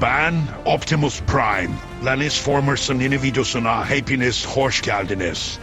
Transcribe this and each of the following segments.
Ben Optimus Prime. Lennis Formers'ın yeni videosuna hepiniz hoş geldiniz.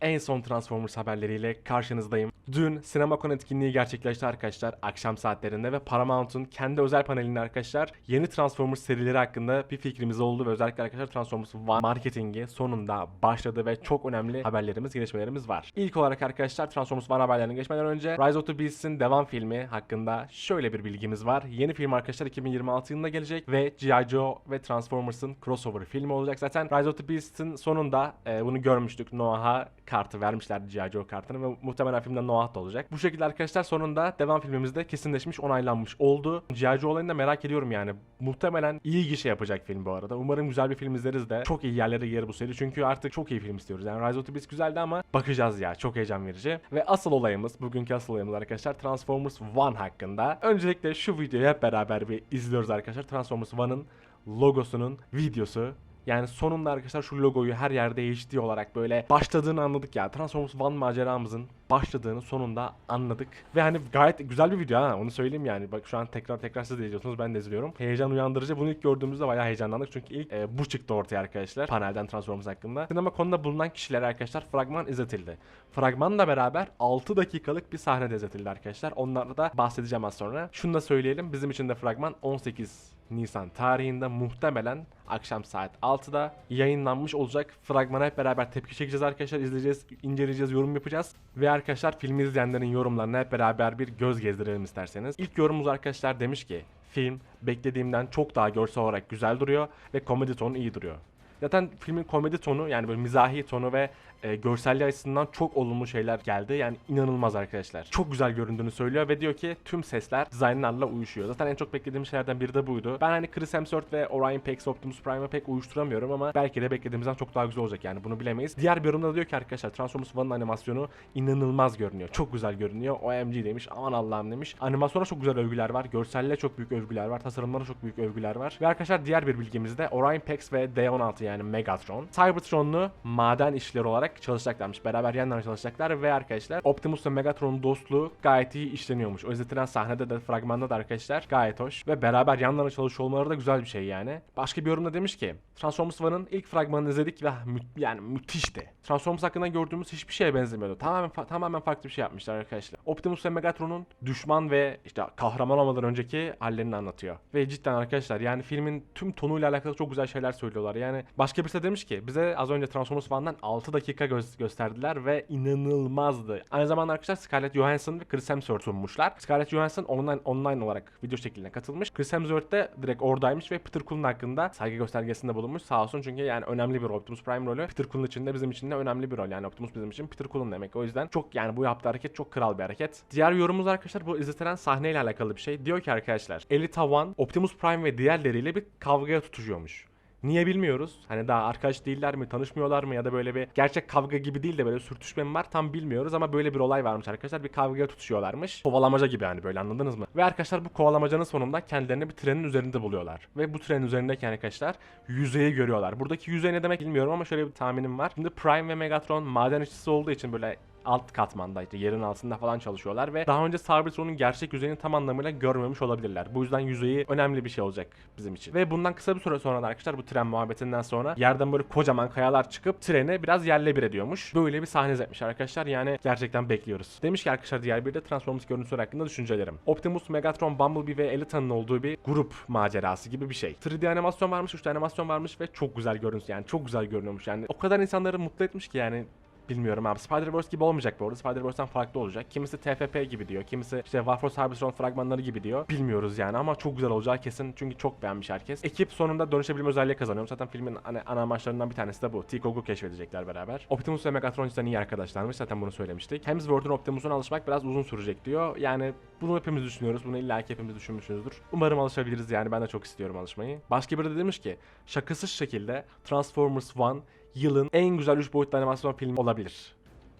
En son Transformers haberleriyle karşınızdayım. Dün CinemaCon etkinliği gerçekleşti arkadaşlar akşam saatlerinde ve Paramount'un kendi özel panelinde arkadaşlar yeni Transformers serileri hakkında bir fikrimiz oldu ve özellikle arkadaşlar Transformers One marketingi sonunda başladı ve çok önemli haberlerimiz, gelişmelerimiz var. İlk olarak arkadaşlar Transformers One haberlerine geçmeden önce Rise of the Beasts'in devam filmi hakkında şöyle bir bilgimiz var. Yeni film arkadaşlar 2026 yılında gelecek ve G.I. Joe ve Transformers'ın crossover filmi olacak. Zaten Rise of the Beasts'in sonunda e, bunu görmüştük. Noah'a kartı vermişlerdi G.I. Joe kartını ve muhtemelen filmde Noah da olacak. Bu şekilde arkadaşlar sonunda devam filmimizde kesinleşmiş, onaylanmış oldu. G.I. Joe olayını da merak ediyorum yani. Muhtemelen iyi gişe yapacak film bu arada. Umarım güzel bir film izleriz de. Çok iyi yerlere yer bu seri çünkü artık çok iyi film istiyoruz. Yani Rise of the Beast güzeldi ama bakacağız ya. Çok heyecan verici. Ve asıl olayımız, bugünkü asıl olayımız arkadaşlar Transformers One hakkında. Öncelikle şu videoyu hep beraber bir izliyoruz arkadaşlar. Transformers One'ın logosunun videosu. Yani sonunda arkadaşlar şu logoyu her yerde HD olarak böyle başladığını anladık ya. Transformers One maceramızın başladığını sonunda anladık. Ve hani gayet güzel bir video ha onu söyleyeyim yani. Bak şu an tekrar tekrar siz de izliyorsunuz ben de izliyorum. Heyecan uyandırıcı. Bunu ilk gördüğümüzde bayağı heyecanlandık. Çünkü ilk e, bu çıktı ortaya arkadaşlar. Panelden Transformers hakkında. Sinema konuda bulunan kişiler arkadaşlar fragman izletildi. Fragmanla beraber 6 dakikalık bir sahne de izletildi arkadaşlar. Onlarla da bahsedeceğim az sonra. Şunu da söyleyelim. Bizim için de fragman 18 Nisan tarihinde muhtemelen akşam saat 6'da yayınlanmış olacak. Fragmana hep beraber tepki çekeceğiz arkadaşlar. izleyeceğiz, inceleyeceğiz, yorum yapacağız. Ve arkadaşlar filmi izleyenlerin yorumlarına hep beraber bir göz gezdirelim isterseniz. İlk yorumumuz arkadaşlar demiş ki film beklediğimden çok daha görsel olarak güzel duruyor ve komedi tonu iyi duruyor. Zaten filmin komedi tonu yani böyle mizahi tonu ve e, görselliği açısından çok olumlu şeyler geldi. Yani inanılmaz arkadaşlar. Çok güzel göründüğünü söylüyor ve diyor ki tüm sesler dizaynlarla uyuşuyor. Zaten en çok beklediğim şeylerden biri de buydu. Ben hani Chris Hemsworth ve Orion Pax Optimus Prime'ı pek uyuşturamıyorum ama belki de beklediğimizden çok daha güzel olacak yani bunu bilemeyiz. Diğer bir yorumda da diyor ki arkadaşlar Transformers One'ın animasyonu inanılmaz görünüyor. Çok güzel görünüyor. OMG demiş. Aman Allah'ım demiş. Animasyona çok güzel övgüler var. Görselliğe çok büyük övgüler var. Tasarımlara çok büyük övgüler var. Ve arkadaşlar diğer bir bilgimiz de Orion Pax ve D16 yani Megatron. Cybertron'lu maden işçileri olarak çalışacaklarmış. Beraber yan çalışacaklar ve arkadaşlar Optimus ve Megatron'un dostluğu gayet iyi işleniyormuş. O izletilen sahnede de fragmanda da arkadaşlar gayet hoş. Ve beraber yan yana çalışıyor olmaları da güzel bir şey yani. Başka bir yorumda demiş ki Transformers One'ın ilk fragmanını izledik ve mü- yani müthişti. Transformers hakkında gördüğümüz hiçbir şeye benzemiyordu. Tamamen fa- tamamen farklı bir şey yapmışlar arkadaşlar. Optimus ve Megatron'un düşman ve işte kahraman olmadan önceki hallerini anlatıyor. Ve cidden arkadaşlar yani filmin tüm tonuyla alakalı çok güzel şeyler söylüyorlar. Yani başka birisi de demiş ki bize az önce Transformers One'dan 6 dakika gö- gösterdiler ve inanılmazdı. Aynı zamanda arkadaşlar Scarlett Johansson ve Chris Hemsworth sunmuşlar. Scarlett Johansson online, online olarak video şeklinde katılmış. Chris Hemsworth de direkt oradaymış ve Peter Cullen hakkında saygı göstergesinde bulunmuş. Sağ olsun çünkü yani önemli bir. Optimus Prime rolü Peter Cullen için de bizim için de önemli bir rol. Yani Optimus bizim için Peter Cullen demek. O yüzden çok yani bu yaptığı hareket çok kral bir hareket. Diğer yorumumuz arkadaşlar bu izletilen sahneyle alakalı bir şey. Diyor ki arkadaşlar Elita One Optimus Prime ve diğerleriyle bir kavgaya tutuşuyormuş. Niye bilmiyoruz. Hani daha arkadaş değiller mi, tanışmıyorlar mı ya da böyle bir gerçek kavga gibi değil de böyle sürtüşme mi var tam bilmiyoruz ama böyle bir olay varmış arkadaşlar. Bir kavgaya tutuşuyorlarmış. Kovalamaca gibi hani böyle anladınız mı? Ve arkadaşlar bu kovalamacanın sonunda kendilerini bir trenin üzerinde buluyorlar. Ve bu trenin üzerindeki arkadaşlar yüzeyi görüyorlar. Buradaki yüzey ne demek bilmiyorum ama şöyle bir tahminim var. Şimdi Prime ve Megatron maden işçisi olduğu için böyle alt katmanda işte yerin altında falan çalışıyorlar ve daha önce Cybertron'un gerçek yüzeyini tam anlamıyla görmemiş olabilirler. Bu yüzden yüzeyi önemli bir şey olacak bizim için. Ve bundan kısa bir süre sonra da arkadaşlar bu tren muhabbetinden sonra yerden böyle kocaman kayalar çıkıp treni biraz yerle bir ediyormuş. Böyle bir sahne izletmiş arkadaşlar. Yani gerçekten bekliyoruz. Demiş ki arkadaşlar diğer bir de Transformers görüntüleri hakkında düşüncelerim. Optimus, Megatron, Bumblebee ve Elita'nın olduğu bir grup macerası gibi bir şey. 3D animasyon varmış, 3D animasyon varmış ve çok güzel görüntü yani çok güzel görünüyormuş yani. O kadar insanları mutlu etmiş ki yani Bilmiyorum abi. Spider-Verse gibi olmayacak bu arada. Spider-Verse'den farklı olacak. Kimisi TFP gibi diyor. Kimisi işte War for Cybertron fragmanları gibi diyor. Bilmiyoruz yani ama çok güzel olacağı kesin. Çünkü çok beğenmiş herkes. Ekip sonunda dönüşebilme özelliği kazanıyor. Zaten filmin hani ana amaçlarından bir tanesi de bu. T-Kog'u keşfedecekler beraber. Optimus ve Megatron cidden iyi arkadaşlarmış. Zaten bunu söylemiştik. Hemsworth'un Optimus'una alışmak biraz uzun sürecek diyor. Yani bunu hepimiz düşünüyoruz. Bunu illa ki hepimiz düşünmüşsünüzdür. Umarım alışabiliriz yani. Ben de çok istiyorum alışmayı. Başka biri de demiş ki şakasız şekilde Transformers One yılın en güzel 3 boyutlu animasyon filmi olabilir.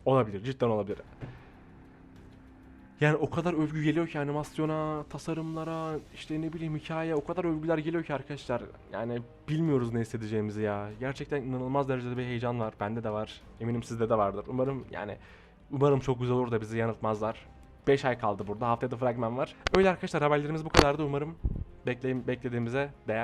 Olabilir, cidden olabilir. Yani o kadar övgü geliyor ki animasyona, tasarımlara, işte ne bileyim hikaye o kadar övgüler geliyor ki arkadaşlar. Yani bilmiyoruz ne hissedeceğimizi ya. Gerçekten inanılmaz derecede bir heyecan var. Bende de var. Eminim sizde de vardır. Umarım yani umarım çok güzel olur da bizi yanıltmazlar. 5 ay kaldı burada. Haftaya da fragman var. Öyle arkadaşlar haberlerimiz bu kadardı. Umarım bekleyin, beklediğimize değer.